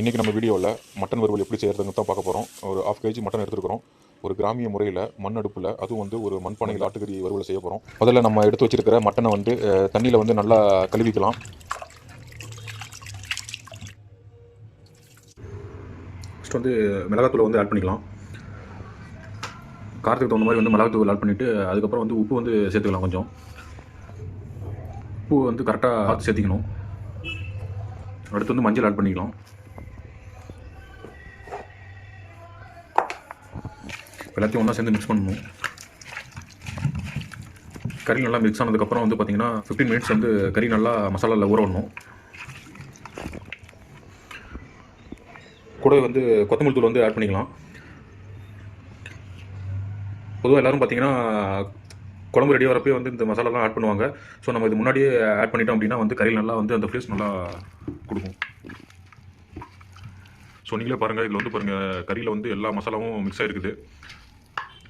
இன்றைக்கி நம்ம வீடியோவில் மட்டன் வறுவல் எப்படி செய்கிறதுன்னு தான் பார்க்க போகிறோம் ஒரு ஆஃப் கேஜி மட்டன் எடுத்துருக்கிறோம். ஒரு கிராமிய முறையில் மண் அடுப்பில் அதுவும் வந்து ஒரு மண்பானையில் ஆட்டுக்கறி வறுவல் செய்ய போகிறோம் முதல்ல நம்ம எடுத்து வச்சிருக்கிற மட்டனை வந்து தண்ணியில் வந்து நல்லா கழுவிக்கலாம். ஃபஸ்ட் வந்து மிளகாத்தூளை வந்து ஆட் பண்ணிக்கலாம். காரத்துக்கு தகுந்த மாதிரி வந்து மிளகாத்தூள் ஆட் பண்ணிவிட்டு அதுக்கப்புறம் வந்து உப்பு வந்து சேர்த்துக்கலாம் கொஞ்சம். உப்பு வந்து கரெக்டாக ஆற்று சேர்த்திக்கணும். அடுத்து வந்து மஞ்சள் ஆட் பண்ணிக்கலாம். எல்லாத்தையும் ஒன்றா சேர்ந்து மிக்ஸ் பண்ணணும். கறி நல்லா மிக்ஸ் ஆனதுக்கப்புறம் வந்து பார்த்தீங்கன்னா ஃபிஃப்டீன் மினிட்ஸ் வந்து கறி நல்லா மசாலாவில் ஊற விடணும். கூட வந்து கொத்தமல்லி தூள் வந்து ஆட் பண்ணிக்கலாம். பொதுவாக எல்லோரும் பார்த்தீங்கன்னா குழம்பு ரெடி வரப்பே வந்து இந்த மசாலாலாம் ஆட் பண்ணுவாங்க. ஸோ நம்ம இது முன்னாடியே ஆட் பண்ணிட்டோம் அப்படின்னா வந்து கறி நல்லா வந்து அந்த ஃப்ளேஸ் நல்லா கொடுக்கும். ஸோ நீங்களே பாருங்கள் இதில் வந்து பாருங்கள் கறியில் வந்து எல்லா மசாலாவும் மிக்ஸ் ஆகிருக்குது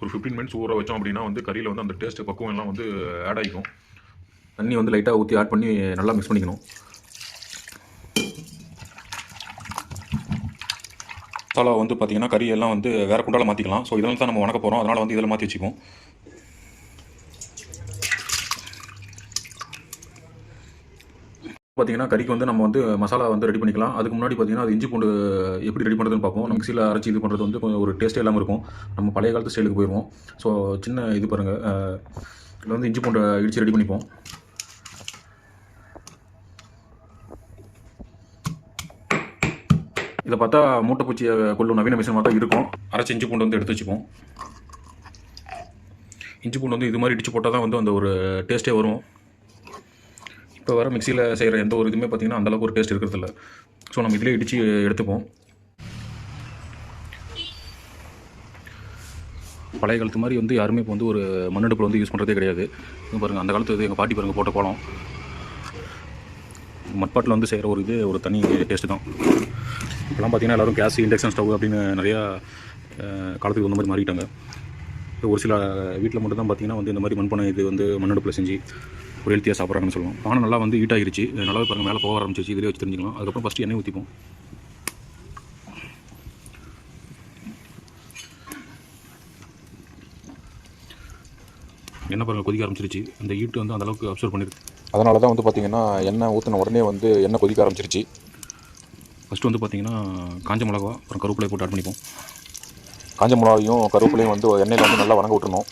ஒரு ஃபிஃப்டீன் மினிட்ஸ் ஊற வச்சோம் அப்படின்னா வந்து கறியில் வந்து அந்த டேஸ்ட்டு பக்குவம் எல்லாம் வந்து ஆட் ஆகிக்கும். தண்ணி வந்து லைட்டாக ஊற்றி ஆட் பண்ணி நல்லா மிக்ஸ் பண்ணிக்கணும். மசாலா வந்து பார்த்தீங்கன்னா கறியெல்லாம் வந்து வேறு குண்டால மாற்றிக்கலாம் ஸோ இதெல்லாம் தான் நம்ம வணக்க போகிறோம் அதனால் வந்து இதில் மாற்றி வச்சுப்போம் பார்த்தீங்கன்னா கறிக்கு வந்து நம்ம வந்து மசாலா வந்து ரெடி பண்ணிக்கலாம். அதுக்கு முன்னாடி பார்த்தீங்கன்னா அது இஞ்சி பூண்டு எப்படி ரெடி பண்ணுறதுன்னு பார்ப்போம். நம்ம மிக்சியில் அரைச்சி இது பண்ணுறது வந்து கொஞ்சம் ஒரு டேஸ்ட்டே இல்லாமல் இருக்கும். நம்ம பழைய காலத்து ஸ்டைலுக்கு போயிடுவோம் ஸோ சின்ன இது பாருங்கள் இதில் வந்து இஞ்சி பூண்டை இடித்து ரெடி பண்ணிப்போம். இதை பார்த்தா மூட்டைப்பூச்சியை கொள்ளும் நவீன மிஷின் மாதிரி தான் இருக்கும். அரைச்சி இஞ்சி பூண்டு வந்து எடுத்து வச்சுப்போம். இஞ்சி பூண்டு வந்து இது மாதிரி இடித்து போட்டால் தான் வந்து அந்த ஒரு டேஸ்ட்டே வரும். இப்போ வர மிக்சியில் செய்கிற எந்த ஒரு இதுவுமே பார்த்திங்கன்னா அந்தளவுக்கு ஒரு டேஸ்ட் இருக்கிறதில்ல. ஸோ நம்ம இதிலே இடித்து எடுத்துப்போம். பழைய காலத்து மாதிரி வந்து யாருமே இப்போ வந்து ஒரு மண்ணடுப்பில் வந்து யூஸ் பண்ணுறதே கிடையாது. இது பாருங்கள் அந்த காலத்து இது எங்கள் பாட்டி பாருங்கள் போட்ட கோலம். மட்பாட்டில் வந்து செய்கிற ஒரு இது ஒரு தனி டேஸ்ட்டு தான். இப்போலாம் பார்த்தீங்கன்னா எல்லோரும் கேஸ் இண்டக்ஷன் ஸ்டவ் அப்படின்னு நிறையா காலத்துக்கு வந்த மாதிரி மாறிட்டாங்க. இப்போ ஒரு சில வீட்டில் மட்டும் தான் பார்த்தீங்கன்னா வந்து இந்த மாதிரி மண்பானை இது வந்து மண்ணடுப்பில் செஞ்சு ஒரு ஹெல்த்தியாக சாப்பிட்றாங்கன்னு சொல்லுவோம் பானை நல்லா வந்து ஹீட் ஆகிருச்சு. நல்லாவே பாருங்கள் மேலே போக ஆரம்பிச்சிச்சு இதிலே வச்சு தெரிஞ்சுக்கலாம் அதுக்கப்புறம் ஃபஸ்ட்டு எண்ணெய் ஊற்றிப்போம் எண்ணெய் பாருங்கள் கொதிக்க ஆரம்பிச்சிருச்சு. அந்த ஹீட்டு வந்து அந்தளவுக்கு அப்சர்வ் பண்ணிருக்கு. அதனால தான் வந்து பார்த்தீங்கன்னா எண்ணெய் ஊற்றின உடனே வந்து எண்ணெய் கொதிக்க ஆரம்பிச்சிருச்சு. ஃபஸ்ட்டு வந்து பார்த்தீங்கன்னா காஞ்ச மிளகா அப்புறம் கருவேப்பிலை போட்டு ஆட் பண்ணிப்போம். காஞ்ச மிளகாயும் கருவேப்பிலையும் வந்து எண்ணெயில் வந்து நல்லா வணங்க விட்டுறணும்.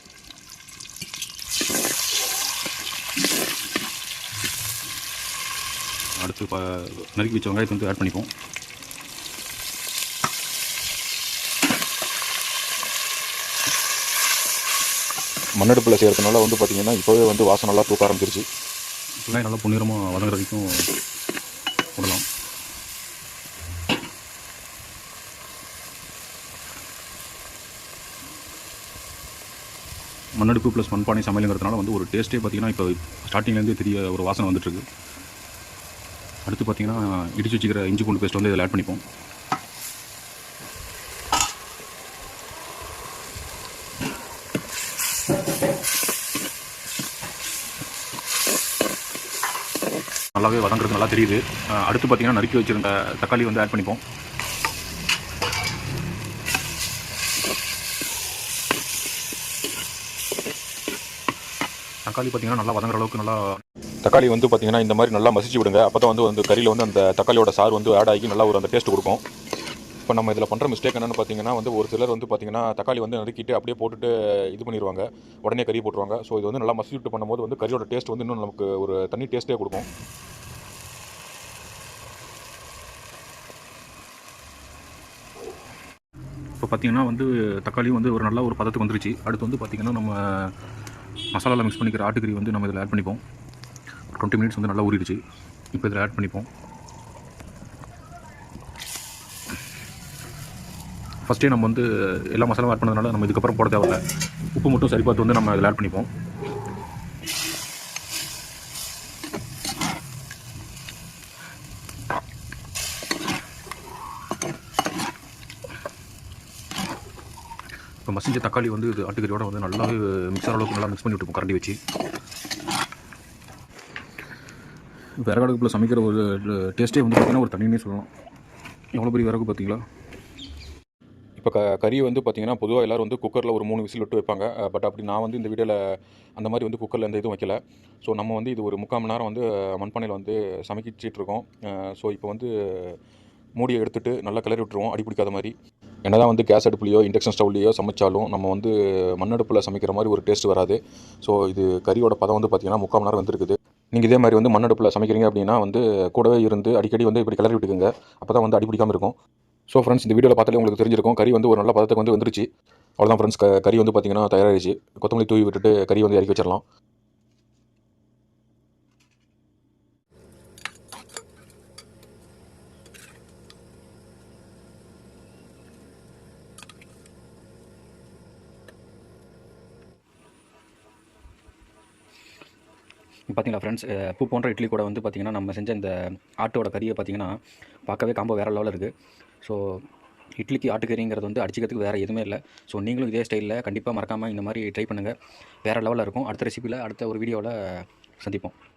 அடுத்து ப நறுக்கி வச்ச வெங்காயத்தை வந்து ஆட் பண்ணிப்போம். மண்ணடுப்பில் செய்கிறதுனால வந்து பார்த்திங்கன்னா இப்போவே வந்து வாசம் நல்லா தூக்க ஆரம்பிச்சிருச்சு. வெங்காயம் நல்லா பொன்னிறமாக வதங்குற வரைக்கும் விடலாம் மண்ணடுப்பு ப்ளஸ் மண்பானை சமையலுங்கிறதுனால வந்து ஒரு டேஸ்ட்டே பார்த்தீங்கன்னா இப்போ ஸ்டார்டிங்லேருந்தே தெரிய ஒரு வாசனை வந்துட்டுருக்கு அடுத்து பார்த்தீங்கன்னா இடிச்சு வச்சுக்கிற இஞ்சி பூண்டு பேஸ்ட் வந்து இதில் ஆட் பண்ணிப்போம். நல்லாவே வதங்குறது நல்லா தெரியுது. அடுத்து பார்த்தீங்கன்னா நறுக்கி வச்சுருந்த தக்காளி வந்து ஆட் பண்ணிப்போம். தக்காளி பார்த்தீங்கன்னா நல்லா வதங்குற அளவுக்கு நல்லா தக்காளி வந்து பார்த்தீங்கன்னா இந்த மாதிரி நல்லா மசிச்சு விடுங்க. அப்போ தான் வந்து வந்து கறியில் வந்து அந்த தக்காளியோட சாறு வந்து ஆட் ஆகி நல்லா ஒரு அந்த டேஸ்ட் கொடுக்கும். இப்போ நம்ம இதில் பண்ணுற மிஸ்டேக் என்னென்னு பார்த்தீங்கன்னா வந்து ஒரு சிலர் வந்து பார்த்தீங்கன்னா தக்காளி வந்து நறுக்கிட்டு அப்படியே போட்டுட்டு இது பண்ணிடுவாங்க உடனே கறி போட்டுருவாங்க. ஸோ இது வந்து நல்லா மசிச்சு விட்டு பண்ணும்போது வந்து கறியோட டேஸ்ட் வந்து இன்னும் நமக்கு ஒரு தனி டேஸ்ட்டே கொடுக்கும். இப்போ பார்த்தீங்கன்னா வந்து தக்காளி வந்து ஒரு நல்ல ஒரு பதத்துக்கு வந்துருச்சு. அடுத்து வந்து பார்த்தீங்கன்னா நம்ம மசாலாவில் மிக்ஸ் பண்ணிக்கிற ஆட்டுக்கறி வந்து நம்ம இதில் ஆட் பண்ணிப்போம். டுவெண்ட்டி மினிட்ஸ் வந்து நல்லா ஊறிடுச்சு. இப்போ இதில் ஆட் பண்ணிப்போம். ஃபஸ்ட்டே நம்ம வந்து எல்லா மசாலாவும் ஆட் பண்ணதுனால நம்ம இதுக்கப்புறம் போட தேவையில்ல. உப்பு மட்டும் சரி பார்த்து வந்து நம்ம இதில் ஆட் பண்ணிப்போம். மசிஞ்ச தக்காளி வந்து இது ஆட்டுக்கறியோட வந்து நல்லாவே மிக்சர் அளவுக்கு நல்லா மிக்ஸ் பண்ணி விட்டுப்போம் கரண்டி வச்சு. விறகடுப்பில் சமைக்கிற ஒரு டேஸ்ட்டே வந்து பார்த்திங்கன்னா ஒரு தண்ணினே சொல்லலாம். எவ்வளோ பெரிய விறகு பார்த்தீங்களா இப்போ க கறி வந்து பார்த்திங்கன்னா பொதுவாக எல்லோரும் வந்து குக்கரில் ஒரு மூணு விசில் விட்டு வைப்பாங்க. பட் அப்படி நான் வந்து இந்த வீடியோவில் அந்த மாதிரி வந்து குக்கரில் எந்த இதுவும் வைக்கல. ஸோ நம்ம வந்து இது ஒரு முக்கால் மணி நேரம் வந்து மண்பானையில் வந்து சமைக்கிச்சிட்ருக்கோம் இருக்கோம். ஸோ இப்போ வந்து மூடியை எடுத்துகிட்டு நல்லா கிளறி விட்டுருவோம். அடி பிடிக்காத மாதிரி. என்ன தான் வந்து கேஸ் அடுப்புலையோ இண்டக்ஷன் ஸ்டவ்லையோ சமைச்சாலும் நம்ம வந்து மண்ணடுப்பில் சமைக்கிற மாதிரி ஒரு டேஸ்ட் வராது. ஸோ இது கறியோட பதம் வந்து பார்த்தீங்கன்னா முக்கால் நேரம் வந்துருக்குது. நீங்கள் இதே மாதிரி வந்து மண்ணடுப்பில் சமைக்கிறீங்க அப்படின்னா வந்து கூடவே இருந்து அடிக்கடி வந்து இப்படி கிளறி விட்டுக்குங்க. அப்போ தான் வந்து அடி பிடிக்காம இருக்கும். ஸோ ஃப்ரெண்ட்ஸ் இந்த வீடியோவில் பார்த்தாலே உங்களுக்கு தெரிஞ்சிருக்கும். கறி வந்து ஒரு நல்ல பதத்துக்கு வந்து வந்துருச்சு. அவ்வளோதான் ஃப்ரெண்ட்ஸ் க கறி வந்து பார்த்தீங்கன்னா தயாராகிடுச்சு கொத்தமல்லி தூவி விட்டுட்டு கறி வந்து இறக்கி வச்சிடலாம் பார்த்தீங்களா ஃப்ரெண்ட்ஸ் பூ போன்ற இட்லி கூட வந்து பார்த்திங்கன்னா நம்ம செஞ்ச இந்த ஆட்டோட கறியை பார்த்திங்கன்னா பார்க்கவே காம்போ வேறு லெவலில் இருக்குது ஸோ இட்லிக்கு ஆட்டுக்கறிங்கிறது வந்து அடிச்சிக்கிறதுக்கு வேறு எதுவுமே இல்லை. ஸோ நீங்களும் இதே ஸ்டைலில் கண்டிப்பாக மறக்காமல் இந்த மாதிரி ட்ரை பண்ணுங்கள் வேறு லெவலில் இருக்கும். அடுத்த ரெசிபியில் அடுத்த ஒரு வீடியோவில் சந்திப்போம்.